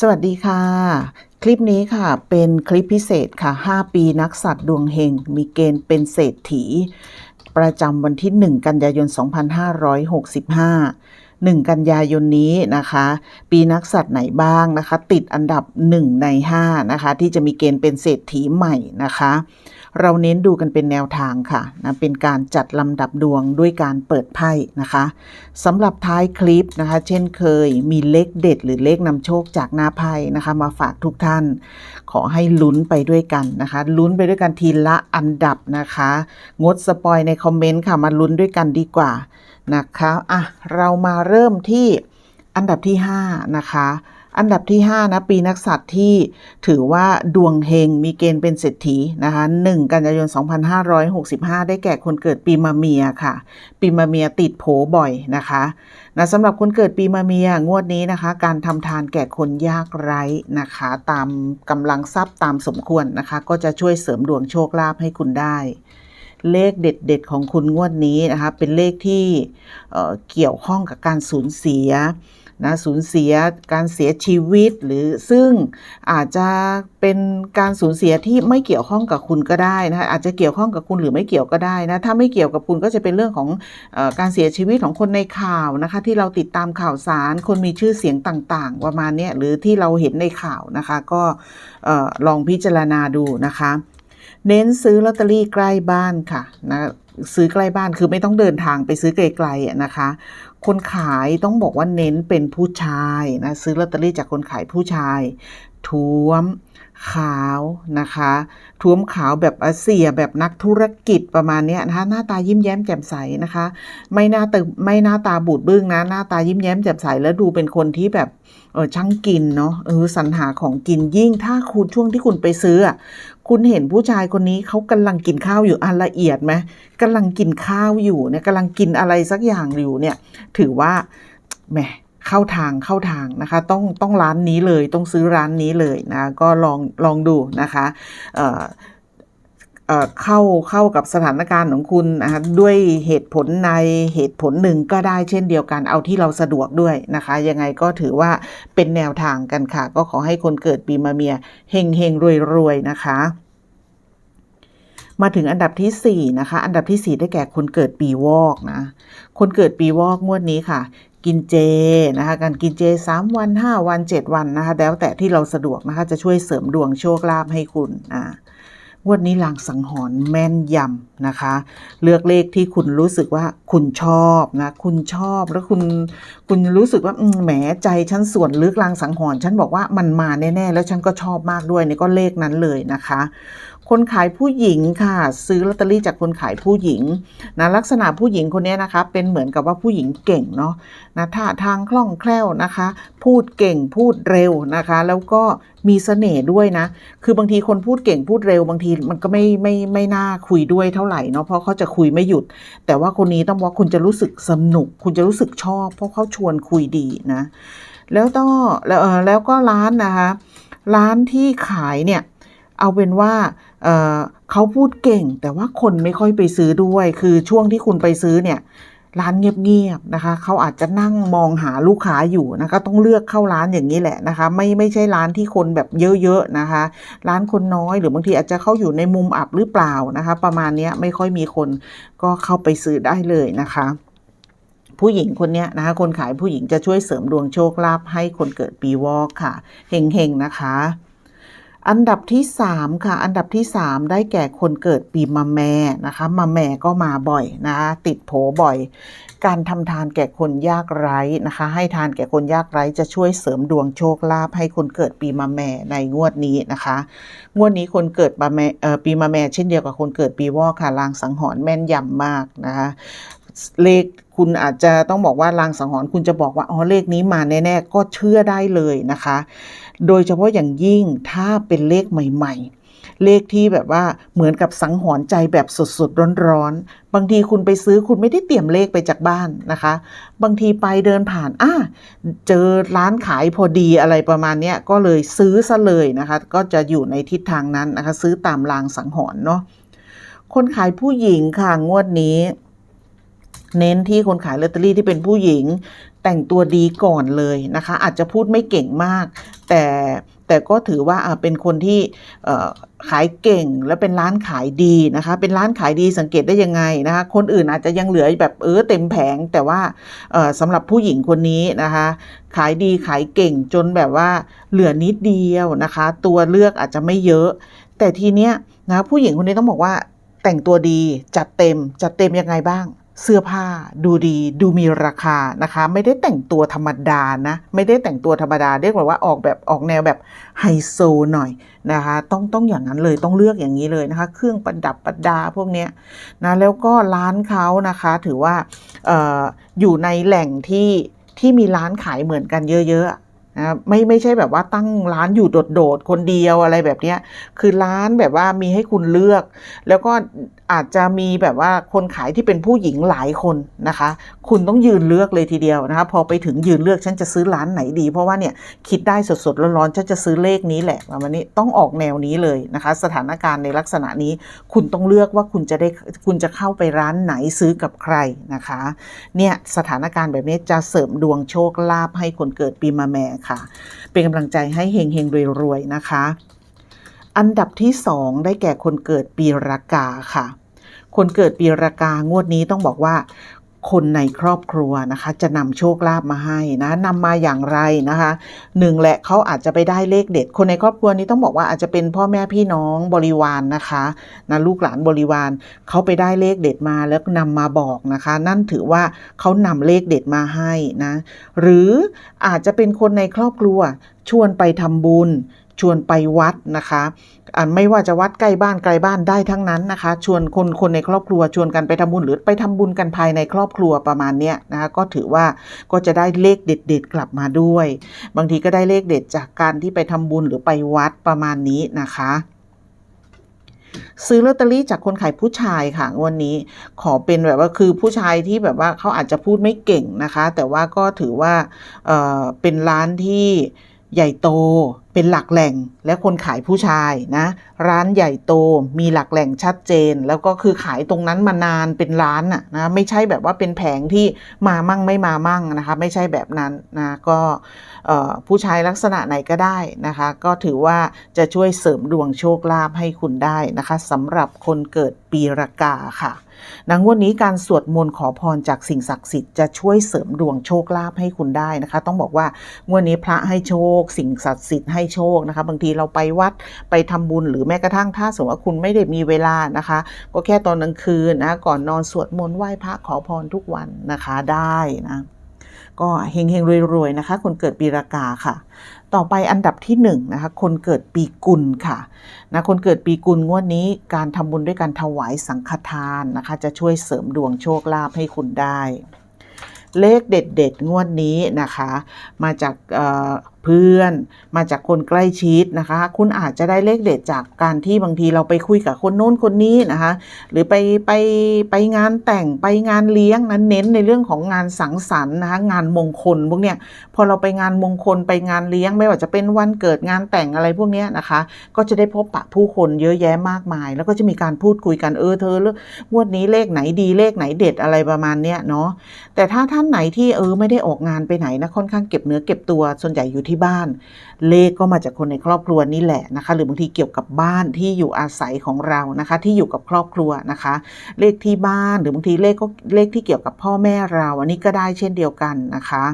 สวัสดีค่ะ คลิปนี้ค่ะเป็นคลิปพิเศษค่ะ 5 ปีนักสัตว์ดวงเฮง มีเกณฑ์เป็นเศรษฐี ประจำวันที่ 1 กันยายน 2565 1 กันยายนนี้นะคะ ปีนักสัตว์ไหนบ้างนะคะ ติดอันดับ 1 ใน 5 นะคะ ที่จะมีเกณฑ์เป็นเศรษฐีใหม่นะคะ เราเน้นดูกันเป็นแนวทางค่ะนะเป็นการจัดลำดับดวงด้วยการเปิดไพ่นะคะสำหรับท้ายคลิปนะคะ เช่นเคยมีเลขเด็ดหรือเลขนำโชคจากหน้าไพ่นะคะ มาฝากทุกท่าน ขอให้ลุ้นไปด้วยกันนะคะ ลุ้นไปด้วยกันทีละอันดับนะคะ งดสปอยในคอมเมนต์ค่ะมาลุ้นด้วยกันดีกว่า นะคะอะเรามาเริ่มที่อันดับที่ 5 นะคะ อันดับที่ 5 นะ ปีนักสัตว์ที่ถือว่าดวงเฮงมีเกณฑ์เป็นเศรษฐีนะคะ1กันยายน 2565 ได้แก่คนเกิดปีมะเมียค่ะ ปีมะเมียติดโผบ่อยนะคะนะสำหรับคนเกิดปีมะเมียงวดนี้นะคะ การทำทานแก่คนยากไร้นะคะ ตามกำลังทรัพย์ตามสมควรนะคะ ก็จะช่วยเสริมดวงโชคลาภให้คุณได้ เลขเด็ดๆของคุณงวดนี้นะคะ เป็นเลขที่เเกี่ยวข้องกับการสูญเสียนะสูญเสียการเสียชีวิตหรือซึ่งอาจจะเป็นการสูญเสียที่ไม่เกี่ยวข้องกับคุณก็ได้นะคะอาจจะเกี่ยวข้องกับคุณหรือไม่เกี่ยวก็ได้นะถ้าไม่เกี่ยวกับคุณก็จะเป็นเรื่องของอการเสียชีวิตของคนในข่าวนะคะ ที่เราติดตามข่าวสารคนมีชื่อเสียงต่างๆ ประมาณนี้หรือที่เราเห็นในข่าวนะคะ ก็ออลองพิจารณาดูนะคะ เน้นซื้อลอตเตอรี่ใกล้บ้านค่ะนะซื้อใกล้บ้านคือไม่ต้องเดินทางไปซื้อไกลๆนะคะ คนขายต้องบอกว่าเน้นเป็นผู้ชายนะซื้อลอตเตอรี่จากคนขายผู้ชายท้วม ขาวนะคะท้วมขาวแบบอาเซียแบบนักธุรกิจประมาณนี้นะคะหน้าตายิ้มแย้มแจ่มใสนะคะ ไม่หน้าตาไม่หน้าตาบูดบึ้งนะ หน้าตายิ้มแย้มแจ่มใสแล้วดูเป็นคนที่แบบเออช่างกินเนาะเออสรรหาของกินยิ่ง ถ้าคุณช่วงที่คุณไปซื้อคุณเห็นผู้ชายคนนี้เขากำลังกินข้าวอยู่อันละเอียดไหมกำลังกินข้าวอยู่เนี่ยกำลังกินอะไรสักอย่างอยู่เนี่ย ถือว่าแหม เข้าทางเข้าทางนะคะ ต้องต้องร้านนี้เลยต้องซื้อร้านนี้เลยนะก็ลองลองดูนะคะเอ่อเอ่อเข้าเข้ากับสถานการณ์ของคุณนะคะด้วยเหตุผลในเหตุผลหนึ่งก็ได้เช่นเดียวกันเอาที่เราสะดวกด้วยนะคะ ยังไงก็ถือว่าเป็นแนวทางกันค่ะ ก็ขอให้คนเกิดปีมะเมียเฮงเฮงรวยรวยๆนะคะมาถึงอันดับที่ 4 นะคะ อันดับที่ 4 ได้แก่คนเกิดปีวอกนะ คนเกิดปีวอกงวดนี้ค่ะ กินเจนะคะการกินเจ 3 วัน 5 วัน 7 วันนะคะแล้วแต่ที่เราสะดวกนะคะจะช่วยเสริมดวงโชคลาภให้คุณอ่างวดนี้ลางสังหรณ์แม่นยำนะคะ เลือกเลขที่คุณรู้สึกว่าคุณชอบนะคุณชอบแล้วคุณคุณรู้สึกว่าแหมใจฉันส่วนลึกลางสังหรณ์ฉันบอกว่ามันมาแน่ๆแล้วฉันก็ชอบมากด้วยนี่ก็เลขนั้นเลยนะคะ คนขายผู้หญิงค่ะ ซื้อลอตเตอรี่จากคนขายผู้หญิงนะลักษณะผู้หญิงคนนี้นะคะ เป็นเหมือนกับว่าผู้หญิงเก่งเนาะนะท่าทางคล่องแคล่วนะคะ พูดเก่งพูดเร็วนะคะ แล้วก็มีเสน่ห์ด้วยนะ คือบางทีคนพูดเก่งพูดเร็ว บางทีมันก็ไม่ไม่ไม่น่าคุยด้วยเท่าไหร่เนาะเพราะเขาจะคุยไม่หยุด แต่ว่าคนนี้ต้องบอกว่าคุณจะรู้สึกสนุก คุณจะรู้สึกชอบ เพราะเขาชวนคุยดีนะ แล้วก็แล้วเออแล้วก็ร้านนะคะ ร้านที่ขายเนี่ยเอาเป็นว่า เเขาพูดเก่งแต่ว่าคนไม่ค่อยไปซื้อด้วย คือช่วงที่คุณไปซื้อเนี่ยร้านเงียบๆนะคะเขาอาจจะนั่งมองหาลูกค้าอยู่นะคะต้องเลือกเข้าร้านอย่างนี้แหละนะคะไม่ไม่ใช่ร้านที่คนแบบเยอะๆนะคะ ร้านคนน้อยหรือบางทีอาจจะเข้าอยู่ในมุมอับหรือเปล่านะคะ ประมาณนี้ไม่ค่อยมีคนก็เข้าไปซื้อได้เลยนะคะผู้หญิงคนนี้นะคะคนขายผู้หญิงจะช่วยเสริมดวงโชคลาภให้คนเกิดปีวอกค่ะเฮงๆนะคะ อันดับที่3ค่ะ อันดับที่ 3 ได้แก่คนเกิดปีมะแม่นะคะมะแม่ก็มาบ่อยนะคะติดโผบ่อย การทำทานแก่คนยากไร้นะคะ ให้ทานแก่คนยากไร้จะช่วยเสริมดวงโชคลาภให้คนเกิดปีมะแม่ในงวดนี้นะคะ งวดนี้คนเกิดปีมะแม่เอ่อปีมะแม่เช่นเดียวกับคนเกิดปีวอกค่ะลางสังหรณ์แม่นยำมากนะคะ เลขคุณอาจจะต้องบอกว่าลางสังหรณ์คุณจะบอกว่าอ๋อเลขนี้มาแน่ๆก็เชื่อได้เลยนะคะ โดยเฉพาะอย่างยิ่งถ้าเป็นเลขใหม่ ๆเลขที่แบบว่าเหมือนกับสังหรณ์ใจแบบสดๆร้อนๆ บางทีคุณไปซื้อคุณไม่ได้เตรียมเลขไปจากบ้านนะคะ บางทีไปเดินผ่านอะเจอร้านขายพอดีอะไรประมาณเนี้ยก็เลยซื้อซะเลยนะคะ ก็จะอยู่ในทิศทางนั้นนะคะ ซื้อตามลางสังหรณ์เนาะคนขายผู้หญิงค่ะงวดนี้ เน้นที่คนขายลอตเตอรี่ที่เป็นผู้หญิง แต่งตัวดีก่อนเลยนะคะ อาจจะพูดไม่เก่งมาก แต่แต่ก็ถือว่าเป็นคนที่ขายเก่งและเป็นร้านขายดีนะคะ เป็นร้านขายดีสังเกตได้ยังไงนะคะ คนอื่นอาจจะยังเหลือแบบเออเต็มแผง แต่ว่าสำหรับผู้หญิงคนนี้นะคะ ขายดีขายเก่งจนแบบว่าเหลือนิดเดียวนะคะ ตัวเลือกอาจจะไม่เยอะ แต่ทีเนี้ยนะผู้หญิงคนนี้ต้องบอกว่าแต่งตัวดีจัดเต็มจัดเต็มยังไงบ้าง เสื้อผ้าดูดีดูมีราคานะคะ ไม่ได้แต่งตัวธรรมดานะ ไม่ได้แต่งตัวธรรมดา เรียกว่าออกแบบออกแนวแบบไฮโซหน่อยนะคะ ต้องต้องอย่างนั้นเลยต้องเลือกอย่างนี้เลยนะคะ เครื่องประดับประดาพวกเนี้ยนะแล้วก็ร้านเขานะคะ ถือว่าอออยู่ในแหล่งที่ที่มีร้านขายเหมือนกันเยอะๆ นะไม่ไม่ใช่แบบว่าตั้งร้านอยู่โดดๆคนเดียวอะไรแบบเนี้ยคือร้านแบบว่ามีให้คุณเลือก แล้วก็อาจจะมีแบบว่าคนขายที่เป็นผู้หญิงหลายคนนะคะ คุณต้องยืนเลือกเลยทีเดียวนะคะพอไปถึงยืนเลือกฉันจะซื้อร้านไหนดี เพราะว่าเนี่ยคิดได้สดๆร้อนๆฉันจะซื้อเลขนี้แหละประมาณนี้ต้องออกแนวนี้เลยนะคะ สถานการณ์ในลักษณะนี้คุณต้องเลือกว่าคุณจะได้คุณจะเข้าไปร้านไหนซื้อกับใครนะคะเนี่ยสถานการณ์แบบนี้จะเสริมดวงโชคลาภให้คนเกิดปีมะแม่คะ เป็นกำลังใจให้เฮงเฮงๆรวยๆนะคะ อันดับที่สองได้แก่คนเกิดปีรากาค่ะ คนเกิดปีรากางวดนี้ต้องบอกว่า คนในครอบครัวนะคะ จะนำโชคลาภมาให้นะนำมาอย่างไรนะคะหนึ่งแหละเขาอาจจะไปได้เลขเด็ด คนในครอบครัวนี้ต้องบอกว่าอาจจะเป็นพ่อแม่พี่น้องบริวารนนะคะนะลูกหลานบริวารเขาไปได้เลขเด็ดมาแล้วนำมาบอกนะคะ นั่นถือว่าเขานำเลขเด็ดมาให้นะหรืออาจจะเป็นคนในครอบครัวชวนไปทำบุญ ชวนไปวัดนะคะอ่าไม่ว่าจะวัดใกล้บ้านไกลบ้านได้ทั้งนั้นนะคะ ชวนคนคนในครอบครัวชวนกันไปทำบุญหรือไปทำบุญกันภายในครอบครัวประมาณเนี้ยนะคะก็ถือว่าก็จะได้เลขเด็ดๆกลับมาด้วย บางทีก็ได้เลขเด็ดจากการที่ไปทำบุญหรือไปวัดประมาณนี้นะคะซื้อลอตเตอรี่จากคนขายผู้ชายค่ะวันนี้ขอเป็นแบบว่าคือผู้ชายที่แบบว่าเขาอาจจะพูดไม่เก่งนะคะ แต่ว่าก็ถือว่าเเป็นร้านที่ ใหญ่โตเป็นหลักแหล่งและคนขายผู้ชายนะ ร้านใหญ่โตมีหลักแหล่งชัดเจน แล้วก็คือขายตรงนั้นมานานเป็นร้านน่ะนะไม่ใช่แบบว่าเป็นแผงที่มามั่งไม่มามั่งนะคะ ไม่ใช่แบบนั้นนะก็ผู้ชายลักษณะไหนก็ได้นะคะ ก็ถือว่าจะช่วยเสริมดวงโชคลาภให้คุณได้นะคะสำหรับคนเกิดปีรากาค่ะ ดังวันนี้การสวดมนต์ขอพรจากสิ่งศักดิ์สิทธิ์จะช่วยเสริมดวงโชคลาภให้คุณได้นะคะ ต้องบอกว่างวดนี้พระให้โชค สิ่งศักดิ์สิทธิ์ให้โชคนะคะ บางทีเราไปวัดไปทำบุญหรือแม้กระทั่งถ้าสมมติว่าคุณไม่ได้มีเวลานะคะ ก็แค่ตอนกลางคืนนะก่อนนอนสวดมนต์ไหว้พระขอพรทุกวันนะคะได้นะ ก็เฮงเฮงรวยๆนะคะ คนเกิดปีรากาค่ะ ต่อไปอันดับที่หนึ่งนะคะคนเกิดปีกุลค่ะนะคนเกิดปีกุลงวดนี้การทำบุญด้วยการถวายสังฆทานนะคะ จะช่วยเสริมดวงโชคลาภให้คุณได้ เลขเด็ดๆงวดนี้นะคะ มาจาก เพื่อน มาจากคนใกล้ชิดนะคะ คุณอาจจะได้เลขเด็ดจากการที่บางทีเราไปคุยกับคนโน้นคนนี้นะคะ หรือไปไปไปงานแต่งไปงานเลี้ยงนั้นเน้นในเรื่องของงานสังสรรค์นะคะงานมงคลพวกเนี้ยพอเราไปงานมงคลไปงานเลี้ยงไม่ว่าจะเป็นวันเกิดงานแต่งอะไรพวกเนี้ยนะคะ ก็จะได้พบปะผู้คนเยอะแยะมากมาย แล้วก็จะมีการพูดคุยกันเออเธอเลือกงวดนี้เลขไหนดีเลขไหนเด็ดอะไรประมาณเนี้ยเนาะแต่ถ้าท่านไหนที่เออไม่ได้ออกงานไปไหนนะค่อนข้างเก็บเนื้อเก็บตัวส่วนใหญ่อยู่ที่บ้าน เลขก็มาจากคนในครอบครัวนี่แหละนะคะ หรือบางทีเกี่ยวกับบ้านที่อยู่อาศัยของเรานะคะ ที่อยู่กับครอบครัวนะคะ เลขที่บ้านหรือบางทีเลขก็เลขที่เกี่ยวกับพ่อแม่เรา อันนี้ก็ได้เช่นเดียวกันนะคะ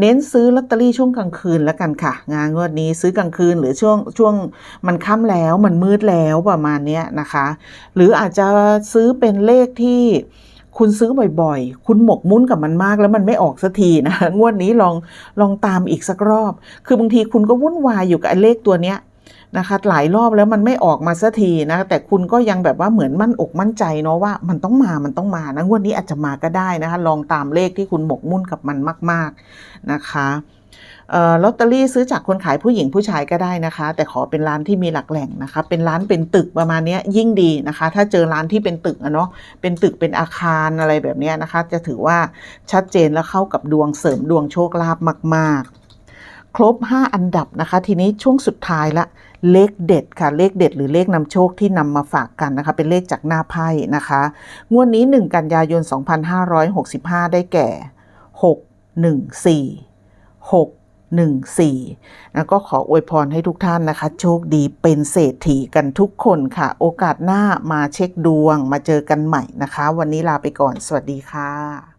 เน้นซื้อลอตเตอรี่ช่วงกลางคืนแล้วกันค่ะ งานงวดนี้ซื้อกลางคืนหรือช่วงช่วงมันค่ำแล้วมันมืดแล้วประมาณนี้นะคะ หรืออาจจะซื้อเป็นเลขที่ คุณซื้อบ่อยๆ คุณหมกมุ่นกับมันมากแล้วมันไม่ออกสักทีนะงวดนี้ลองลองตามอีกสักรอบ คือบางทีคุณก็วุ่นวายอยู่กับเลขตัวเนี้ยนะคะหลายรอบแล้วมันไม่ออกมาสักทีนะแต่คุณก็ยังแบบว่าเหมือนมั่นอกมั่นใจเนาะว่ามันต้องมามันต้องมานะงวดนี้อาจจะมาก็ได้นะคะ ลองตามเลขที่คุณหมกมุ่นกับมันมาก ๆนะคะ ลอตเตอรี่ซื้อจากคนขายผู้หญิงผู้ชายก็ได้นะคะ แต่ขอเป็นร้านที่มีหลักแหล่งนะคะ เป็นร้านเป็นตึกประมาณนี้ยิ่งดีนะคะ ถ้าเจอร้านที่เป็นตึกเนาะเป็นตึกเป็นอาคารอะไรแบบนี้นะคะ จะถือว่าชัดเจนแล้วเข้ากับดวงเสริมดวงโชคลาภมาก ๆ ครบ 5 อันดับนะคะ ทีนี้ช่วงสุดท้ายละเลขเด็ดค่ะ เลขเด็ดหรือเลขนำโชคที่นำมาฝากกันนะคะ เป็นเลขจากหน้าไพ่นะคะ งวดนี้ 1 กันยายน 2565 ได้แก่ 6 1 4 6 14นะก็ขออวยพรให้ทุกท่านนะคะ โชคดีเป็นเศรษฐีกันทุกคนค่ะ โอกาสหน้ามาเช็คดวงมาเจอกันใหม่นะคะ วันนี้ลาไปก่อน สวัสดีค่ะ